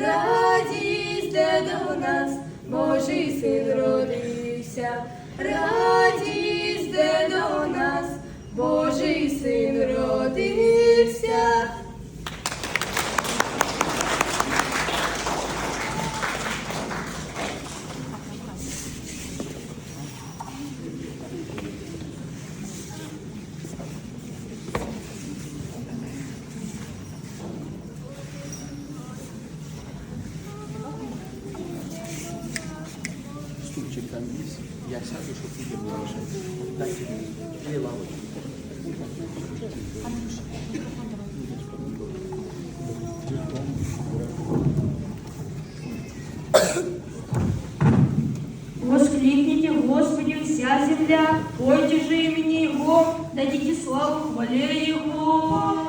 радість де до нас, Божий син родився. радість земля, пойте же имени Его, дадите славу хвале Его.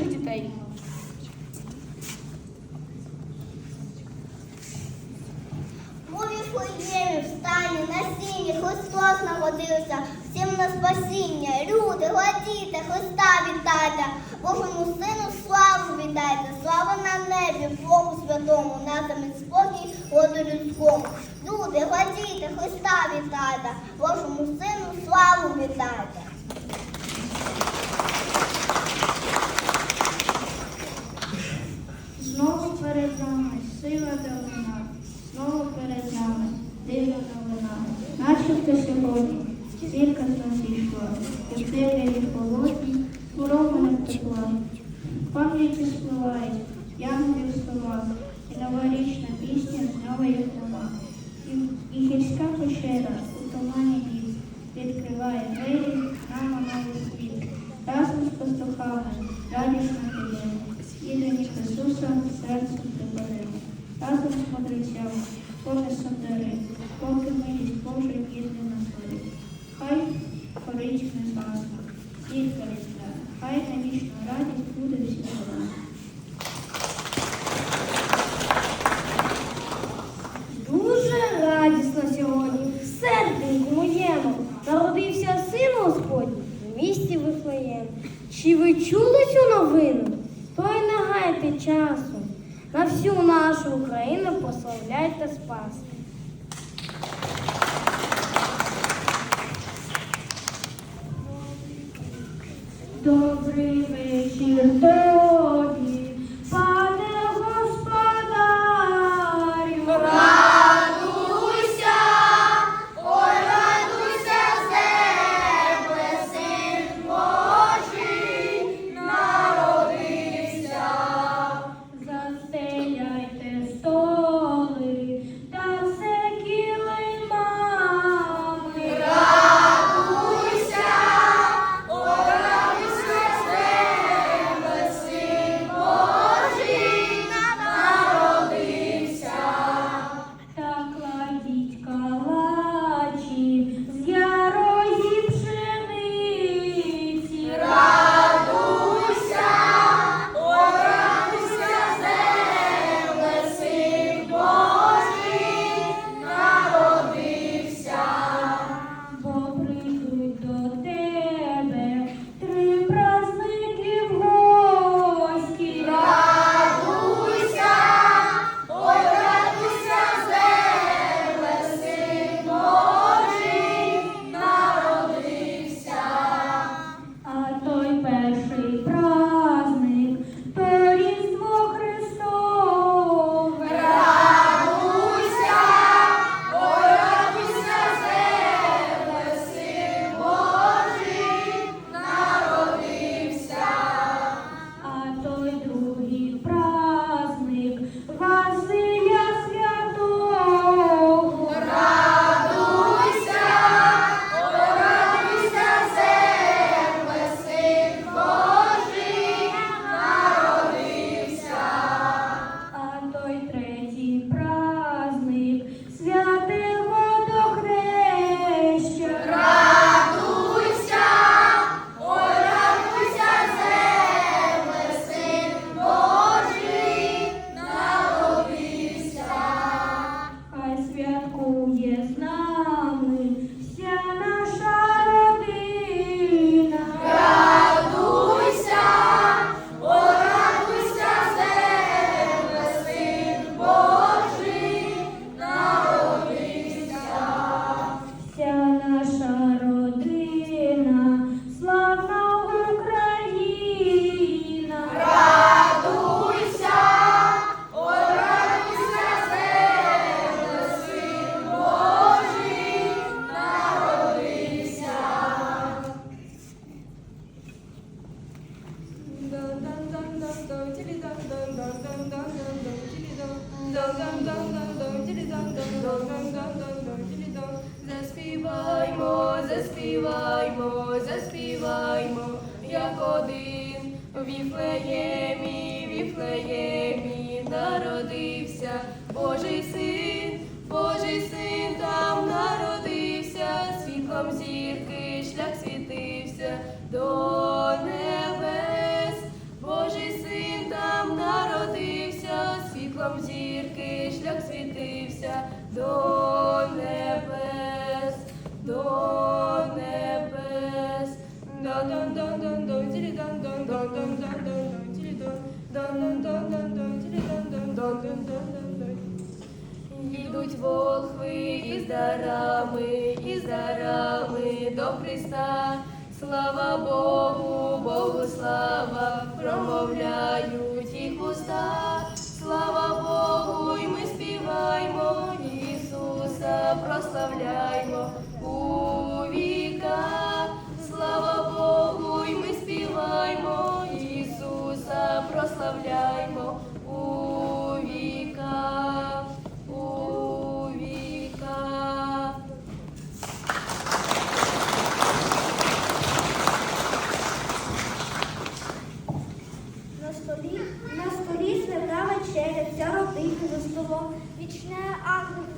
наших дітей. Встані, на Христос народився, всім на спасіння. Люди, гладіте, Христа вітайте, Божому сину славу вітайте, слава на небі, Богу святому, на замість спокій, воду людському. Люди, гладіте, Христа вітайте, Божому сину славу вітайте. children. Заспіваймо, заспіваймо, заспіваймо, як один в Віфлеємі, Віфлеємі народився Божий син, Йдуть волхви із дарами, із дарами до Христа. Слава Богу, Богу слава, промовляють їх уста. Слава Богу, і ми співаємо Ісуса, прославляймо у віках. Слава Богу, і ми співаємо Ісуса, прославляймо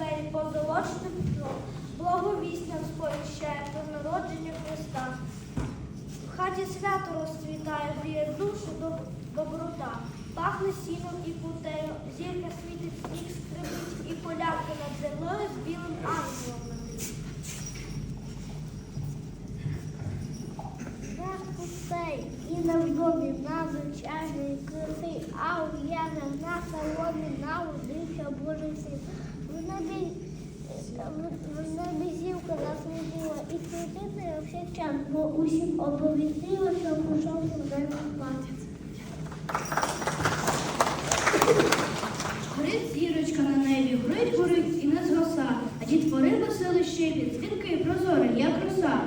двері позолоченим пітром, благовість сповіщає про народження Христа. В хаті свято розцвітає, гріє душу доб- доброта, пахне сіном і путею, зірка світить, сніг скрипить, і полярки над землею з білим ангелом на. І на вдомі надзвичайної краси, а у на соломі народився Божий син. В небі, в- в небі і всіх час, бо усім оповістила, що прийшов Божий платець. Горить зірочка на небі, горить, горить і не згаса, а дітвори веселий щебіт, дзвінкий прозорий, як роса.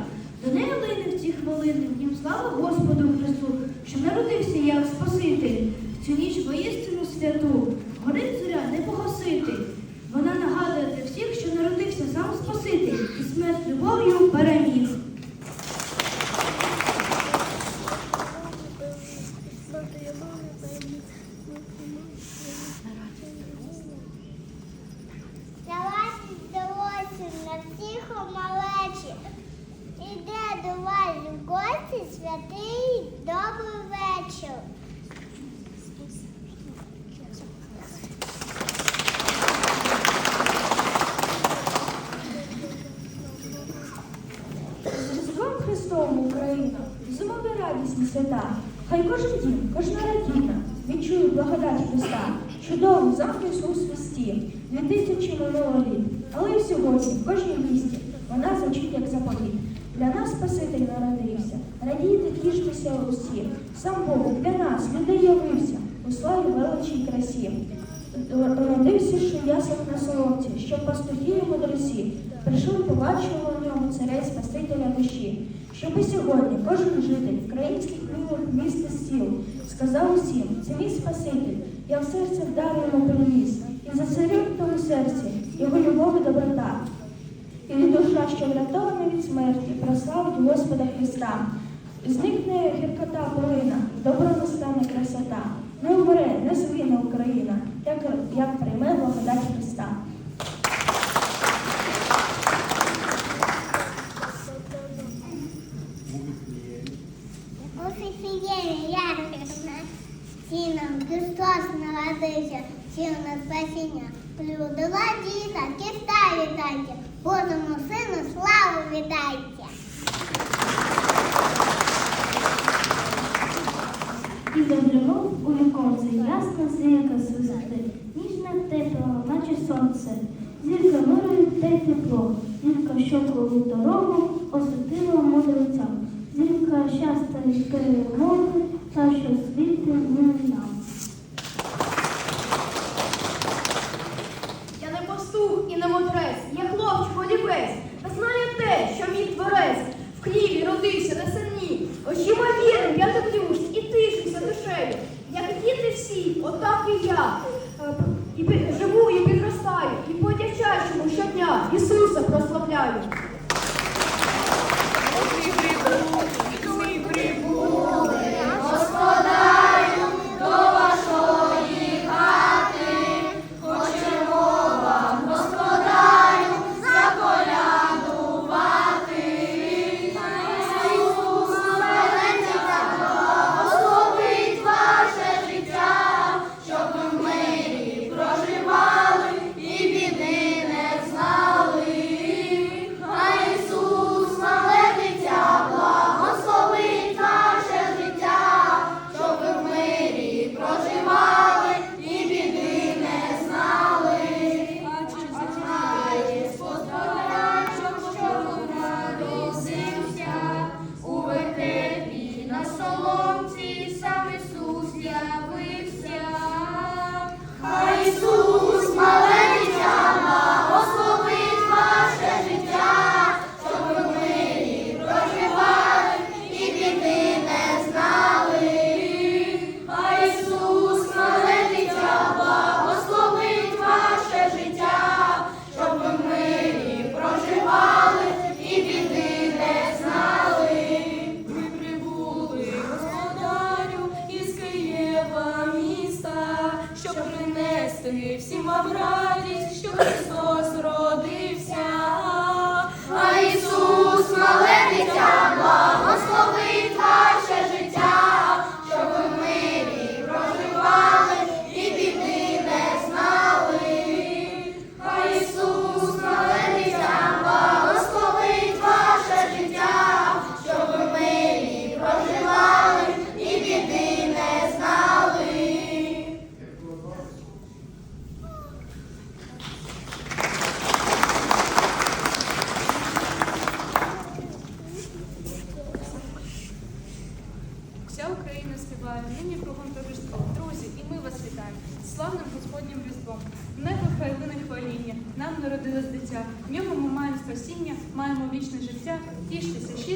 До неї лине в ці хвилини, в нім слава Господу Христу, що народився як Спаситель, в цю ніч воістину святу. Горить зоря не погасити. Вона нагадує для всіх, що народився сам Спаситель і смерть любов'ю переміг. Чудову захисту у свисті, дві тисячі минуло літ. Але і сьогодні, в кожній місті, вона звучить як заповіт. Для нас Спаситель народився, радійте, тіштеся усі. Сам Бог для нас, людей явився, у славі величій красі. Родився, що ясах на соломці, щоб пастухи і мудросі прийшли, побачили у ньому царя Спасителя душі. Щоби сьогодні кожен житель українських милих міст і сіл сказав усім, це мій Спаситель, я в серце вдару йому приніс, і зацарів в тому серці його любов і доброта. І душа, що врятована від смерті, прославить Господа Христа. Зникне гіркота полина, добро настане красота. Не умре, не згине Україна, як, як прийме благодать Христа. У Фіфієві яркісна сіном Христос народився, сіл на спасіння. Людила діта, киста вітайте, Божому сину славу віддайте. І заглянув у віконце, ясна зірка свисти, ніжне тепло, наче сонце. Зірка мирою та й тепло, зірка, що коли дорогу освітила мудрецям. Зірка щастя й перемоги, та що світить нам. Я не пастух і не мудрець, я хлопчик олівець, та знаю те, що мій творець в хліві родився на сині. Очима вірим, я дивлюсь і тишуся душею. Як діти всі, отак і я.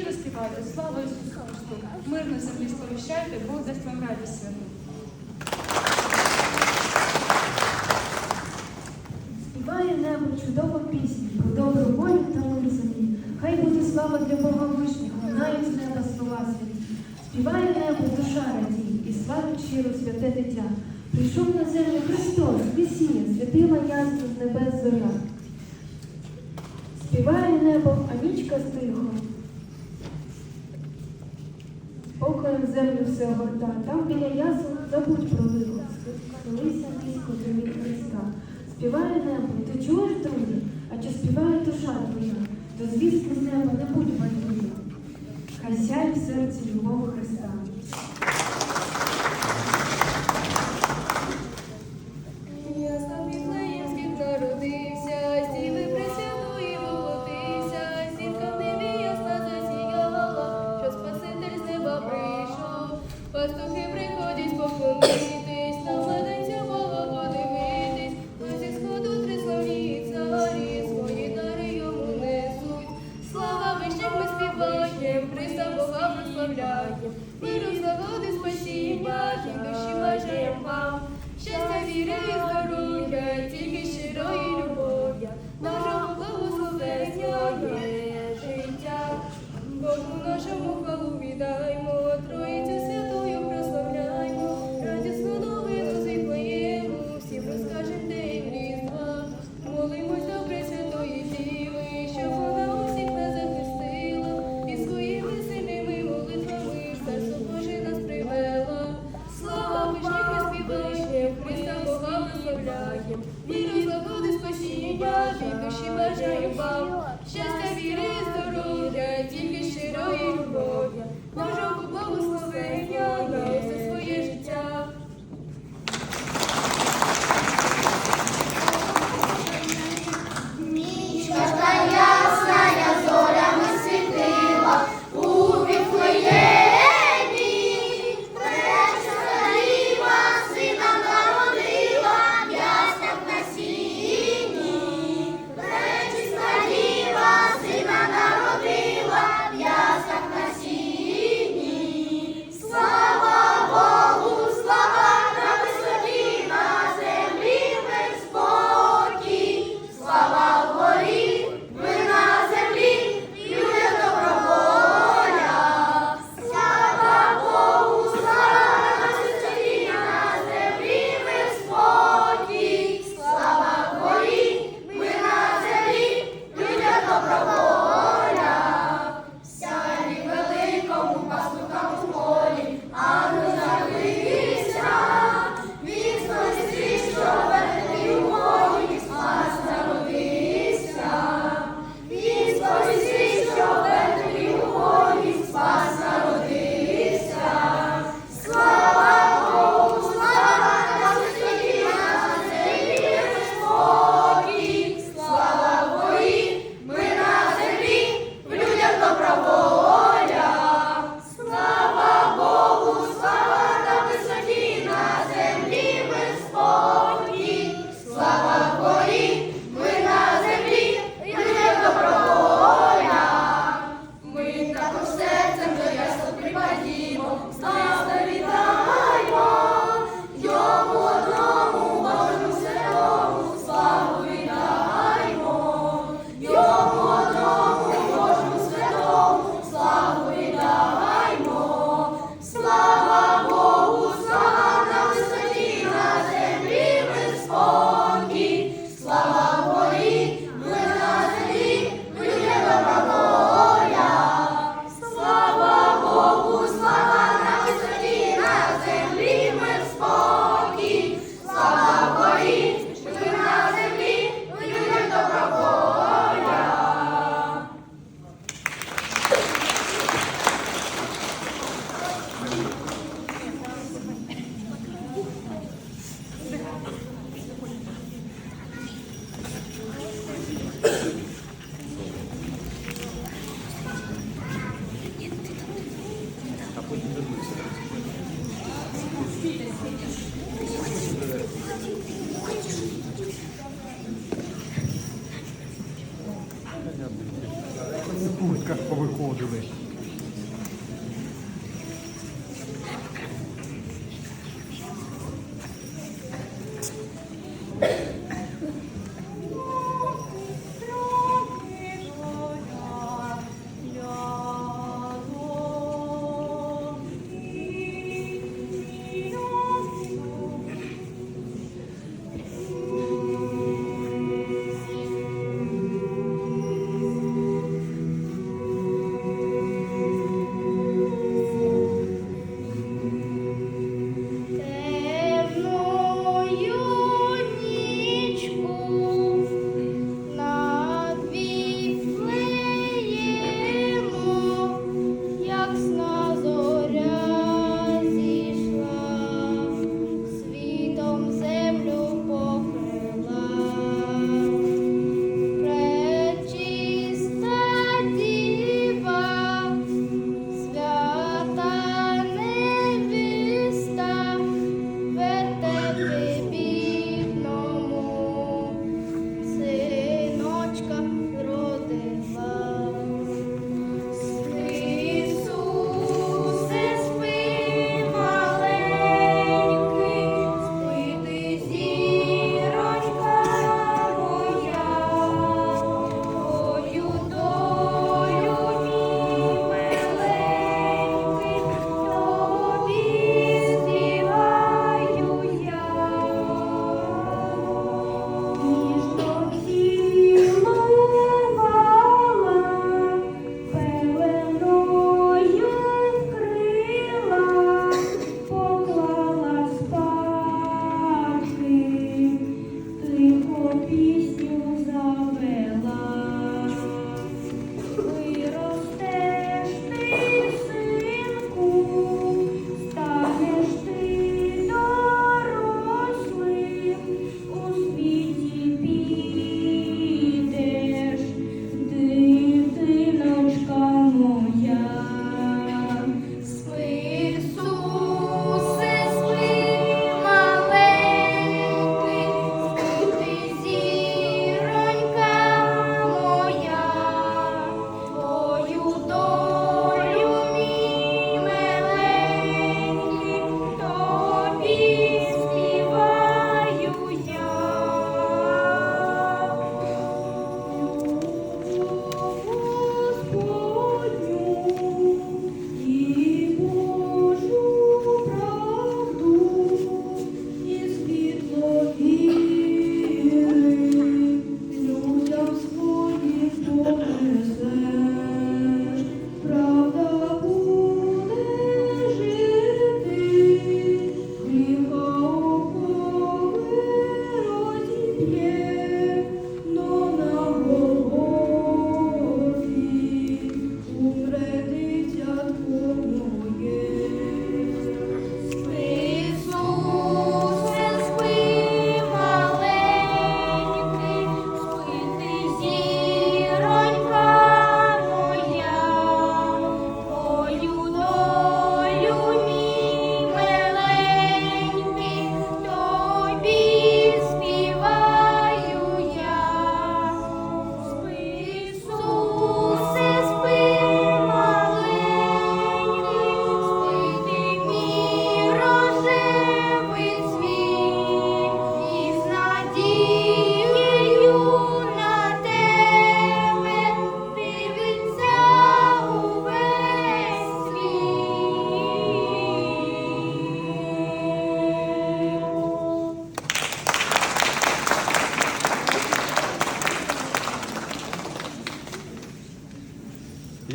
Щиро співайте, слава Ісусу Христу. Мир на землі сповіщайте, Бог дасть вам радість святу. Співає небо чудову пісню про добру волю та мир землі. Хай буде слава для Бога вишніх, лунають з неба слова святі. Співає небо, душа радій, і славить щиро святе дитя. Прийшов на землю Христос, Месія, святила ясно з небес зоря. Співає небо, а нічка стихо. Землю все огорта, там біля ясу забудь про лихо, схилися низько до Христа. Співає небо, ти чуєш, друже? А чи співає душа твоя? То звісно, з неба не будь байдужа. Хай сяє в серці любого Христа. масках повиходили.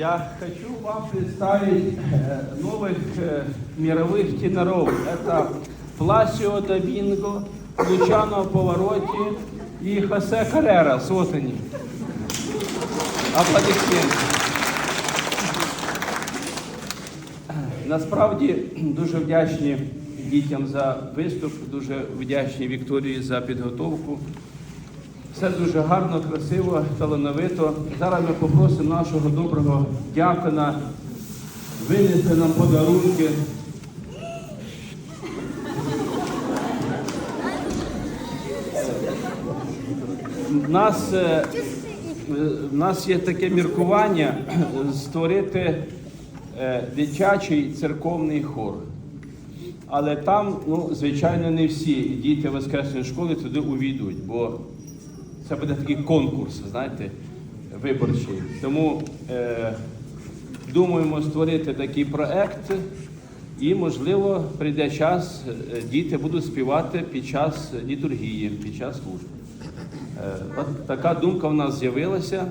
Я хочу вам представить э, новых э, мировых теноров. Это Пласио Доминго, Лучано Повороти и Хосе Каррера. Вот они. Аплодисменты. Насправді дуже вдячні дітям за виступ, дуже вдячні Вікторії за підготовку. Все дуже гарно, красиво, талановито. Зараз ми попросимо нашого доброго дякона винести нам подарунки. Нас е, в нас є таке міркування створити е, дитячий церковний хор. Але там, ну, звичайно, не всі діти воскресної школи туди увійдуть, бо це буде такий конкурс, знаєте, виборчий. Тому е, думаємо створити такий проект, і, можливо, прийде час, е, діти будуть співати під час літургії, під час служби. Е, така думка в нас з'явилася,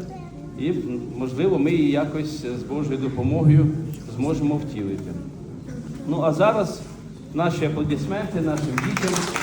і можливо ми її якось з Божою допомогою зможемо втілити. Ну а зараз наші аплодисменти нашим дітям.